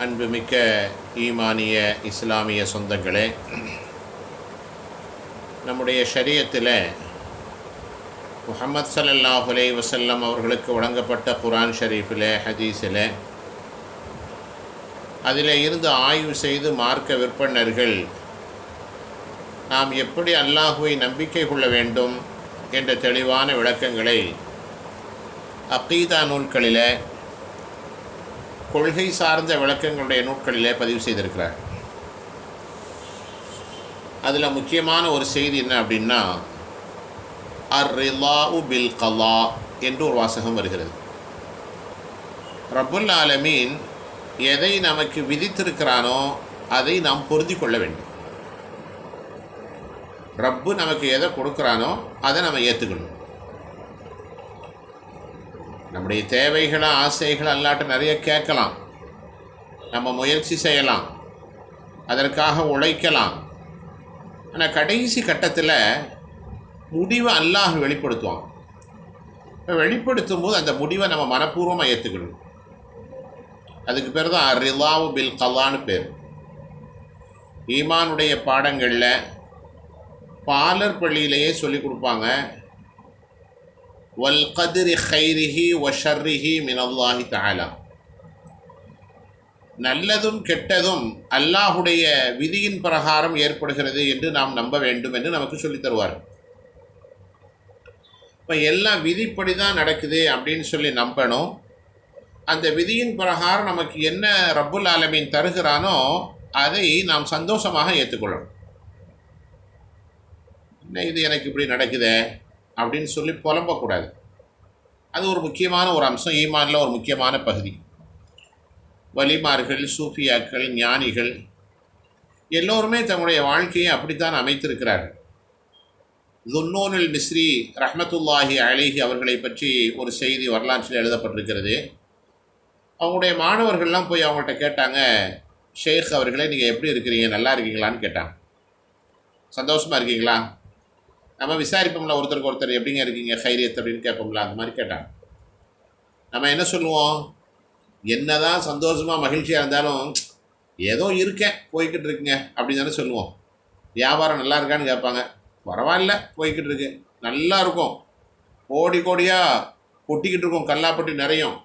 அன்புமிக்க ஈமானிய இஸ்லாமிய சொந்தங்களே நம்முடைய ஷரியத்தில் முகமது ஸல்லல்லாஹு அலைஹி அவர்களுக்கு வழங்கப்பட்ட குரான் ஷரீஃபில் ஹதீஸில் அதில் இருந்து ஆய்வு செய்து மார்க்க விற்பனர்கள் நாம் எப்படி அல்லாஹுவை நம்பிக்கை கொள்ள வேண்டும் என்ற தெளிவான விளக்கங்களை அக்கீதா நூல்களில் கொள்கை சார்ந்த விளக்கங்களுடைய நூட்களிலே பதிவு செய்திருக்கிறார். அதில் முக்கியமான ஒரு செய்தி என்ன அப்படின்னா அர் ரிலா பில் கலா என்று ஒரு வாசகம் வருகிறது. ரப்புல் ஆலமீன் எதை நமக்கு விதித்திருக்கிறானோ அதை நாம் பொருந்தி கொள்ள வேண்டும். ரப்பு நமக்கு எதை கொடுக்குறானோ அதை நம்ம ஏற்றுக்கணும் நம்முடைய தேவைகளை ஆசைகள் அல்லாட்ட நிறைய கேட்கலாம். நம்ம முயற்சி செய்யலாம். அதற்காக உழைக்கலாம். ஆனால் கடைசி கட்டத்தில் முடிவை அல்லாஹ் வெளிப்படுத்துவான். இப்போ வெளிப்படுத்தும் போது அந்த முடிவை நம்ம மனப்பூர்வமாக ஏற்றுக்கணும் அதுக்கு பேர் தான் ரிலாவு பில் கலான்னு பேர். ஈமானுடைய பாடங்களில் பாலர் பள்ளியிலேயே சொல்லி கொடுப்பாங்க. வல் கதிரி ஹைரிஹி ஒஷர்ரிஹி மினல்லாஹி தாலா நல்லதும் கெட்டதும் அல்லாஹுடைய விதியின் பிரகாரம் ஏற்படுகிறது என்று நாம் நம்ப வேண்டும் என்று நமக்கு சொல்லித் தருவார். இப்போ எல்லாம் விதிப்படி தான் நடக்குது அப்படின்னு சொல்லி நம்பணும். அந்த விதியின் பிரகாரம் நமக்கு என்ன ரப்புல் ஆலமீன் தருகிறானோ அதை நாம் சந்தோஷமாக ஏற்றுக்கொள்ளணும் என்ன இது எனக்கு இப்படி நடக்குதே? அப்படின்னு சொல்லி புலம்பக்கூடாது. அது ஒரு முக்கியமான ஒரு அம்சம். ஈமானில் ஒரு முக்கியமான பகுதி. வலிமார்கள் சூஃபியாக்கள் ஞானிகள் எல்லோருமே தம்முடைய வாழ்க்கையை அப்படித்தான் அமைத்திருக்கிறார்கள். துன்னோனில் மிஸ்ரி ரஹமத்துல்லாஹி அலிஹி அவர்களை பற்றி ஒரு செய்தி வரலாற்றில் எழுதப்பட்டிருக்கிறது. அவங்களுடைய மாணவர்கள்லாம் போய் அவங்கள்ட்ட கேட்டாங்க ஷேக் அவர்களே நீங்கள் எப்படி இருக்கிறீங்க? நல்லா இருக்கீங்களான்னு கேட்டாங்க. சந்தோஷமாக இருக்கீங்களா? நம்ம விசாரிப்போம்ல ஒருத்தருக்கு ஒருத்தர் எப்படிங்க இருக்கீங்க ஹைரியத் அப்படின்னு கேட்போம்ல அந்த மாதிரி கேட்டாங்க. நம்ம என்ன சொல்லுவோம்? என்னதான் சந்தோஷமாக மகிழ்ச்சியாக இருந்தாலும் ஏதோ இருக்கேன் போய்கிட்டு இருக்குங்க அப்படின்னு தானே சொல்லுவோம். வியாபாரம் நல்லா இருக்கான்னு கேட்பாங்க. பரவாயில்ல போய்கிட்டு இருக்கு. நல்லா இருக்கும். கோடி கோடியாக கொட்டிக்கிட்டு இருக்கும் கல்லாப்பட்டி நிறையும்.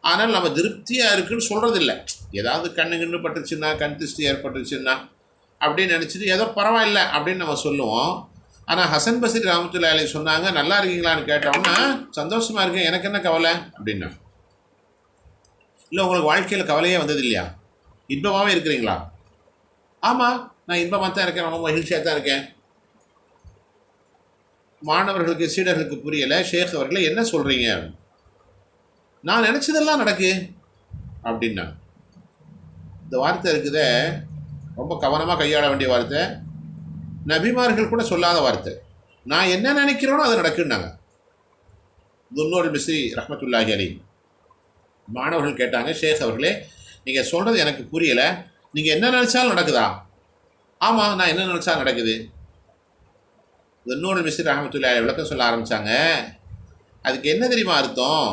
ஆனால் நம்ம திருப்தியாக இருக்குன்னு சொல்கிறதில்ல ஏதாவது கண்ணு கண்ணு பட்டுச்சுன்னா கண் திருஷ்டி ஏற்பட்டுச்சுன்னா அப்படின்னு நினச்சிட்டு ஏதோ பரவாயில்ல அப்படின்னு நம்ம சொல்லுவோம். ஆனால் ஹசன் பசீர் ராமத்துல்லா அலி சொன்னாங்க நல்லா இருக்கீங்களான்னு கேட்டோம்னா சந்தோஷமாக இருக்கேன் எனக்கு என்ன கவலை? அப்படின்னா இல்லை உங்களுக்கு வாழ்க்கையில் கவலையே வந்தது இல்லையா இன்பமாகவே இருக்கிறீங்களா? ஆமாம் நான் இன்பமாக தான் இருக்கேன் ரொம்ப மகிழ்ச்சியாக தான் இருக்கேன். மாணவர்களுக்கு சீடர்களுக்கு புரியலை ஷேக் அவர்களை என்ன சொல்கிறீங்க நான் நினச்சதெல்லாம் நடக்கு. அப்படின்னா இந்த வார்த்தை இருக்குதே ரொம்ப கவனமாக கையாள வேண்டிய வார்த்தை. நபிமார்கள் கூட சொல்லாத வார்த்தை. நான் என்ன நினைக்கிறேனோ அது நடக்குன்னாங்க. துன்னோர் மிஸ்ரி ரஹமத்துல்லாஹி அலி. மாணவர்கள் கேட்டாங்க ஷேக் அவர்களே நீங்கள் சொல்கிறது எனக்கு புரியலை. நீங்கள் என்ன நினச்சாலும் நடக்குதா? ஆமாம் நான் என்ன நினச்சா நடக்குது. துன்னோர் மிஸ்ரி ரஹமத்துல்லாஹி விளக்கம் சொல்ல ஆரம்பித்தாங்க அதுக்கு என்ன தெரியுமா அர்த்தம்?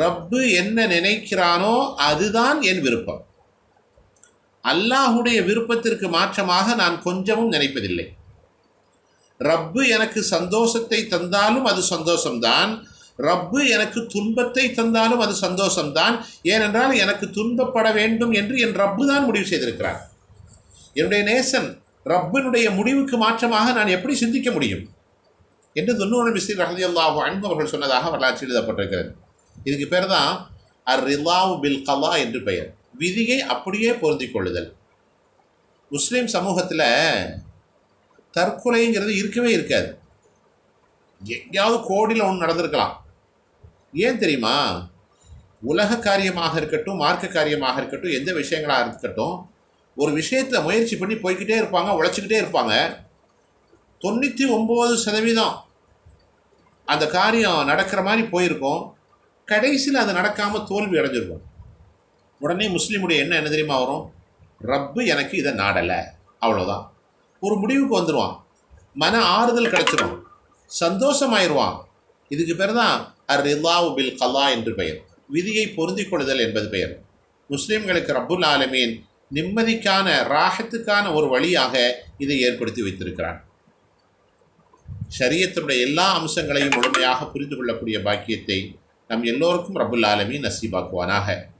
ரப்பு என்ன நினைக்கிறானோ அதுதான் என் விருப்பம். அல்லாஹுடைய விருப்பத்திற்கு மாற்றமாக நான் கொஞ்சமும் நினைப்பதில்லை. ரப்பு எனக்கு சந்தோஷத்தை தந்தாலும் அது சந்தோஷம்தான். ரப்பு எனக்கு துன்பத்தை தந்தாலும் அது சந்தோஷம்தான். ஏனென்றால் எனக்கு துன்பப்பட வேண்டும் என்று என் ரப்பு தான் முடிவு செய்திருக்கிறார். என்னுடைய நேசன் ரப்பினுடைய முடிவுக்கு மாற்றமாக நான் எப்படி சிந்திக்க முடியும்? என்று துன்னூர் மிஸ்ரி ரஹதி அல்லாஹு அன்பு அவர்கள் சொன்னதாக வரலாற்று எழுதப்பட்டிருக்கிறது. இதுக்கு பேர் தான் அர் ரிலாவு பில் கலா என்று பெயர். விதியை அப்படியே பொருந்திக் கொள்ளுதல் முஸ்லீம் சமூகத்தில் தற்கொலைங்கிறது இருக்கவே இருக்காது. எங்கேயாவது கோடியில் ஒன்று நடந்திருக்கலாம். ஏன் தெரியுமா? உலக காரியமாக இருக்கட்டும் மார்க்க காரியமாக இருக்கட்டும் எந்த விஷயங்களாக இருக்கட்டும் ஒரு விஷயத்தில் முயற்சி பண்ணி போய்கிட்டே இருப்பாங்க உழைச்சிக்கிட்டே இருப்பாங்க. தொண்ணூற்றி ஒம்பது சதவீதம் அந்த காரியம் நடக்கிற மாதிரி போயிருக்கும். கடைசியில் அது நடக்காமல் தோல்வி அடைஞ்சிருக்கும். உடனே முஸ்லீமுடைய எண்ணம் என்ன தெரியுமா வரும்? ரப்பு எனக்கு இதை நாடலை. அவ்வளோதான் ஒரு முடிவுக்கு வந்துடுவான் மன ஆறுதல் கிடச்சிரும். சந்தோஷமாயிருவான். இதுக்கு பேர் தான் அர் ரிலாவு பில் கலா என்று பெயர். விதியை பொருந்திக் கொள்ளுதல் என்பது பெயர். முஸ்லீம்களுக்கு ரப்புல் ஆலமீன் நிம்மதிக்கான ராகத்துக்கான ஒரு வழியாக இதை ஏற்படுத்தி வைத்திருக்கிறான். சரியத்தினுடைய எல்லா அம்சங்களையும் முழுமையாக புரிந்து கொள்ளக்கூடிய பாக்கியத்தை நம் எல்லோருக்கும் ரபுல் ஆலமீன் நசீபாக்குவானாக.